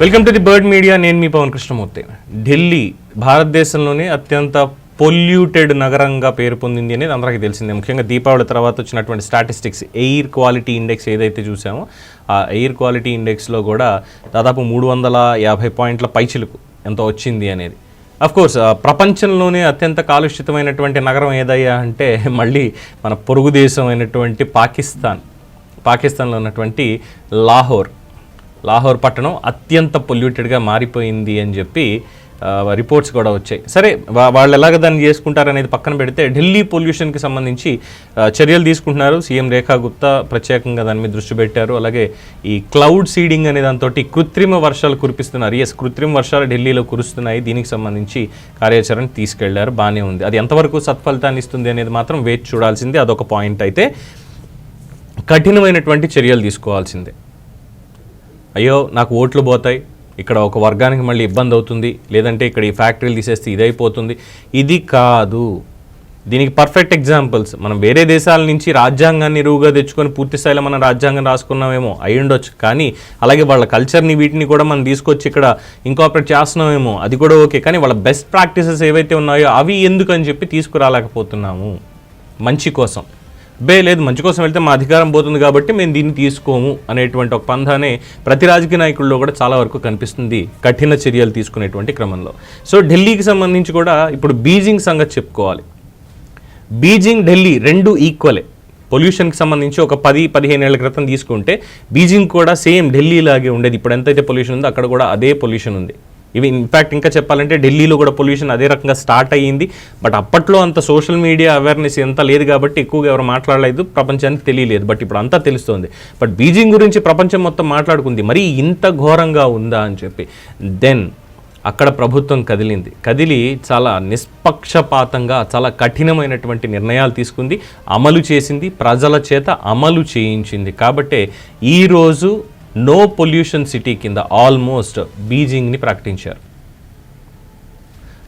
Welcome to the bird media నేను మీ పవన్ కృష్ణమూర్తి. ఢిల్లీ భారతదేశంలోనే అత్యంత పొల్యూటెడ్ నగరంగా పేరు పొందింది అనేది అందరికీ తెలిసిందే. ముఖ్యంగా దీపావళి తర్వాత వచ్చినటువంటి స్టాటిస్టిక్స్ ఎయిర్ క్వాలిటీ ఇండెక్స్ ఏదైతే చూసామో ఆ ఎయిర్ క్వాలిటీ ఇండెక్స్లో కూడా దాదాపు మూడు వందల యాభై పాయింట్ల పైచిలుకు ఎంత వచ్చింది అనేది. కోర్స్ ప్రపంచంలోనే అత్యంత కాలుష్యతమైనటువంటి నగరం ఏదయ్యా అంటే మళ్ళీ మన పొరుగు దేశం అయినటువంటి పాకిస్తాన్. పాకిస్తాన్లో ఉన్నటువంటి లాహోర్. లాహోర్ పట్టణం అత్యంత పొల్యూటెడ్గా మారిపోయింది అని చెప్పి రిపోర్ట్స్ కూడా వచ్చాయి. సరే వాళ్ళు ఎలాగ దాన్ని చేసుకుంటారనేది పక్కన పెడితే ఢిల్లీ పొల్యూషన్కి సంబంధించి చర్యలు తీసుకుంటున్నారు. సీఎం రేఖా గుప్తా ప్రత్యేకంగా దాని మీద దృష్టి పెట్టారు. అలాగే ఈ క్లౌడ్ సీడింగ్ అనే దాంతో కృత్రిమ వర్షాలు కురిపిస్తున్నారు ఎస్ కృత్రిమ వర్షాలు ఢిల్లీలో కురుస్తున్నాయి. దీనికి సంబంధించి కార్యాచరణ తీసుకెళ్ళారు. బాగానే ఉంది. అది ఎంతవరకు సత్ఫలితాన్ని ఇస్తుంది అనేది మాత్రం వేచి చూడాల్సిందే. అదొక పాయింట్ అయితే కఠినమైనటువంటి చర్యలు తీసుకోవాల్సిందే. అయ్యో నాకు ఓట్లు పోతాయి. ఇక్కడ ఒక వర్గానికి మళ్ళీ ఇబ్బంది అవుతుంది. లేదంటే ఇక్కడ ఈ ఫ్యాక్టరీలు తీసేస్తే ఇదైపోతుంది. ఇది కాదు. దీనికి పర్ఫెక్ట్ ఎగ్జాంపుల్స్ మనం వేరే దేశాల నుంచి రాజ్యాంగాన్ని ఎరువుగా తెచ్చుకొని పూర్తి స్థాయిలో మనం రాజ్యాంగం రాసుకున్నామేమో అయి ఉండొచ్చు కానీ అలాగే వాళ్ళ కల్చర్ని వీటిని కూడా మనం తీసుకొచ్చి ఇక్కడ ఇంకాపరేట్ చేస్తున్నామేమో అది కూడా ఓకే. కానీ వాళ్ళ బెస్ట్ ప్రాక్టీసెస్ ఏవైతే ఉన్నాయో అవి ఎందుకని చెప్పి తీసుకురాలేకపోతున్నాము. మంచి కోసం. బే లేదు మంచి కోసం వెళ్తే మా అధికారం పోతుంది కాబట్టి మేము దీన్ని తీసుకోము అనేటువంటి ఒక పంధానే ప్రతి రాజకీయ నాయకుల్లో కూడా చాలా వరకు కనిపిస్తుంది కఠిన చర్యలు తీసుకునేటువంటి క్రమంలో. సో ఢిల్లీకి సంబంధించి కూడా ఇప్పుడు బీజింగ్ సంగతి చెప్పుకోవాలి. బీజింగ్ ఢిల్లీ రెండు ఈక్వలే. పొల్యూషన్కి సంబంధించి ఒక పది పదిహేను ఏళ్ళ క్రితం తీసుకుంటే బీజింగ్ కూడా సేమ్ ఢిల్లీ లాగే ఉండేది. ఇప్పుడు ఎంతైతే పొల్యూషన్ ఉందో అక్కడ కూడా అదే పొల్యూషన్ ఉంది. ఇవి ఇన్ఫ్యాక్ట్ ఇంకా చెప్పాలంటే ఢిల్లీలో కూడా పొల్యూషన్ అదే రకంగా స్టార్ట్ అయ్యింది. బట్ అప్పట్లో అంత సోషల్ మీడియా అవేర్నెస్ ఎంత లేదు కాబట్టి ఎక్కువగా ఎవరు మాట్లాడలేదు ప్రపంచానికి తెలియలేదు. బట్ ఇప్పుడు అంతా తెలుస్తుంది. బట్ బీజింగ్ గురించి ప్రపంచం మొత్తం మాట్లాడుకుంది. మరీ ఇంత ఘోరంగా ఉందా అని చెప్పి. దెన్ అక్కడ ప్రభుత్వం కదిలింది. కదిలి చాలా నిష్పక్షపాతంగా చాలా కఠినమైనటువంటి నిర్ణయాలు తీసుకుంది అమలు చేసింది ప్రజల చేత అమలు చేయించింది. కాబట్టే ఈరోజు నో పొల్యూషన్ సిటీ కింద ఆల్మోస్ట్ బీజింగ్ని ప్రకటించారు.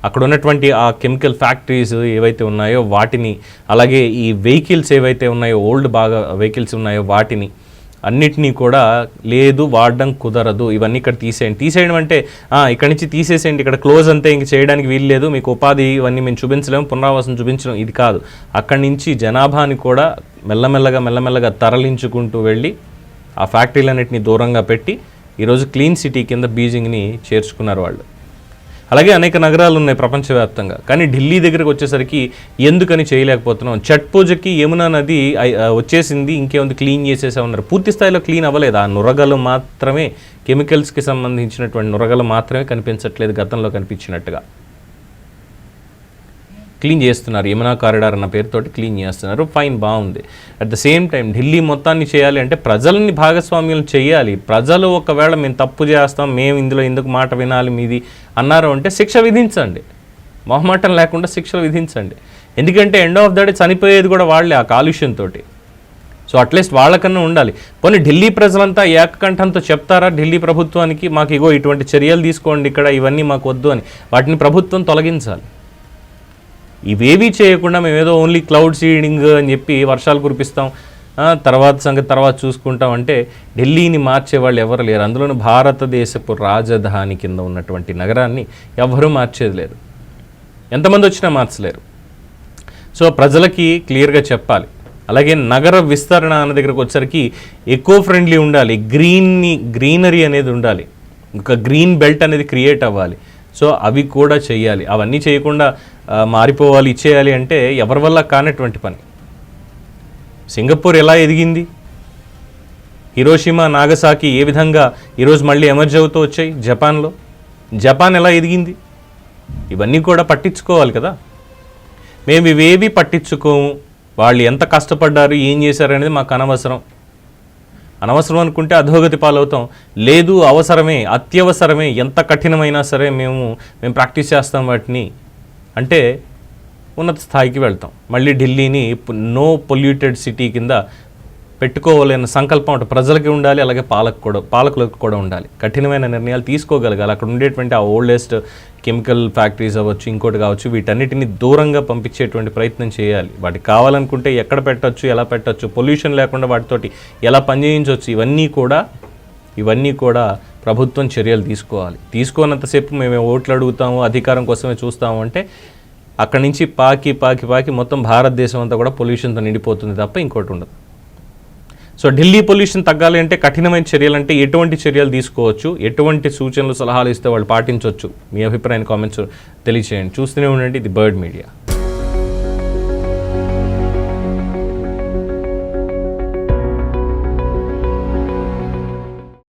అక్కడ ఉన్నటువంటి ఆ కెమికల్ ఫ్యాక్టరీస్ ఏవైతే ఉన్నాయో వాటిని అలాగే ఈ వెహికల్స్ ఏవైతే ఉన్నాయో ఓల్డ్ బాగా వెహికల్స్ ఉన్నాయో వాటిని అన్నిటినీ కూడా లేదు వాడడం కుదరదు. ఇవన్నీ ఇక్కడ తీసేయండి. తీసేయడం అంటే ఇక్కడ నుంచి తీసేసేయండి. ఇక్కడ క్లోజ్ అంతే ఇంక చేయడానికి వీలు లేదు. మీకు ఉపాధి ఇవన్నీ మేము చూపించలేము పునరావాసం చూపించడం ఇది కాదు. అక్కడి నుంచి జనాభాని కూడా మెల్లమెల్లగా మెల్లమెల్లగా తరలించుకుంటూ వెళ్ళి ఆ ఫ్యాక్టరీలన్నింటినీ దూరంగా పెట్టి ఈరోజు క్లీన్ సిటీ కింద బీజింగ్ని చేర్చుకున్నారు వాళ్ళు. అలాగే అనేక నగరాలు ఉన్నాయి ప్రపంచవ్యాప్తంగా. కానీ ఢిల్లీ దగ్గరికి వచ్చేసరికి ఎందుకని చేయలేకపోతున్నాం? ఛట్ పూజకి యమునా నది వచ్చేసింది ఇంకేముంది క్లీన్ చేసేసామన్నారు. పూర్తి స్థాయిలో క్లీన్ అవ్వలేదు? ఆ నురగలు మాత్రమే కెమికల్స్కి సంబంధించినటువంటి నురగలు మాత్రమే కనిపించట్లేదు గతంలో కనిపించినట్టుగా. క్లీన్ చేస్తున్నారు. యమునా కారిడార్ అన్న పేరుతోటి క్లీన్ చేస్తున్నారు. ఫైన్ బాగుంది. At the same time Delhi మొత్తాన్ని చేయాలి అంటే ప్రజల్ని భాగస్వామ్యం చేయాలి. ప్రజలు ఒకవేళ మేము తప్పు చేస్తాం మేము ఇందులో ఎందుకు మాట వినాలి మీది అన్నారు అంటే శిక్ష విధించండి. మొహమాటం లేకుండా శిక్షలు విధించండి. ఎందుకంటే ఎండ్ ఆఫ్ ద డే చనిపోయేది కూడా వాళ్ళే ఆ కాలుష్యంతో సో అట్లీస్ట్ వాళ్ళకన్నా ఉండాలి. పోనీ ఢిల్లీ ప్రజలంతా ఏకకంఠంతో చెప్తారా ఢిల్లీ ప్రభుత్వానికి మాకు ఇగో ఇటువంటి చర్యలు తీసుకోండి ఇక్కడ ఇవన్నీ మాకు వద్దు అని? వాటిని ప్రభుత్వం తొలగించాలి. ఇవేవీ చేయకుండా మేము ఏదో ఓన్లీ క్లౌడ్ సీడింగ్ అని చెప్పి వర్షాలు కురిపిస్తాం. తర్వాత సంగతి తర్వాత చూసుకుంటాం అంటే ఢిల్లీని మార్చే వాళ్ళు ఎవరు లేరు. అందులోనూ భారతదేశపు రాజధాని కింద ఉన్నటువంటి నగరాన్ని ఎవరూ మార్చేది లేదు. ఎంతమంది వచ్చినా మార్చలేరు. సో ప్రజలకి క్లియర్గా చెప్పాలి. అలాగే నగర విస్తరణ అన్న దగ్గరకు వచ్చరికి ఎకో ఫ్రెండ్లీ ఉండాలి. గ్రీన్ని గ్రీనరీ అనేది ఉండాలి. ఒక గ్రీన్ బెల్ట్ అనేది క్రియేట్ అవ్వాలి. సో అవి కూడా చేయాలి. అవన్నీ చేయకుండా మారిపోవాలి ఇచ్చేయాలి అంటే ఎవరి వల్ల కానటువంటి పని. సింగపూర్ ఎలా ఎదిగింది? హిరోషిమా నాగసాకి ఏ విధంగా ఈరోజు మళ్ళీ ఎమర్జ్ అవుతూ వచ్చాయి జపాన్లో? జపాన్ ఎలా ఎదిగింది? ఇవన్నీ కూడా పట్టించుకోవాలి కదా? మేము ఇవేవి పట్టించుకోము. వాళ్ళు ఎంత కష్టపడ్డారు ఏం చేశారు అనేది మాకు అనవసరం. అనవసరం అనుకుంటే అధోగతి పాలవుతాం. లేదు అవసరమే అత్యవసరమే ఎంత కఠినమైనా సరే మేము మేము ప్రాక్టీస్ చేస్తాం వాటిని. అంటే ఉన్నత స్థాయికి వెళ్తాం. మళ్ళీ ఢిల్లీని నో పొల్యూటెడ్ సిటీ కింద పెట్టుకోవాలన్న సంకల్పం అటు ప్రజలకి ఉండాలి అలాగే పాలకు కూడా పాలకులకు కూడా ఉండాలి. కఠినమైన నిర్ణయాలు తీసుకోగలగాలి. అక్కడ ఉండేటువంటి ఆ ఓల్డెస్ట్ కెమికల్ ఫ్యాక్టరీస్ అవ్వచ్చు ఇంకోటి కావచ్చు వీటన్నిటిని దూరంగా పంపించేటువంటి ప్రయత్నం చేయాలి. వాటికి కావాలనుకుంటే ఎక్కడ పెట్టచ్చు ఎలా పెట్టచ్చు పొల్యూషన్ లేకుండా వాటితోటి ఎలా పనిచేయించవచ్చు ఇవన్నీ కూడా ఇవన్నీ కూడా ప్రభుత్వం చర్యలు తీసుకోవాలి. తీసుకోనంతసేపు మేము ఓట్లు అడుగుతాము అధికారం కోసమే చూస్తాము అంటే అక్కడి నుంచి పాకి పాకి పాకి మొత్తం భారతదేశం అంతా కూడా పొల్యూషన్తో నిండిపోతుంది తప్ప ఇంకోటి ఉండదు. సో ఢిల్లీ పొల్యూషన్ తగ్గాలి అంటే కఠినమైన చర్యలు అంటే ఎటువంటి చర్యలు తీసుకోవచ్చు? ఎటువంటి సూచనలు సలహాలు ఇస్తే వాళ్ళు పాటించవచ్చు మీ అభిప్రాయాన్ని కామెంట్స్ తెలియచేయండి. చూస్తూనే ఉండండి. The bird media.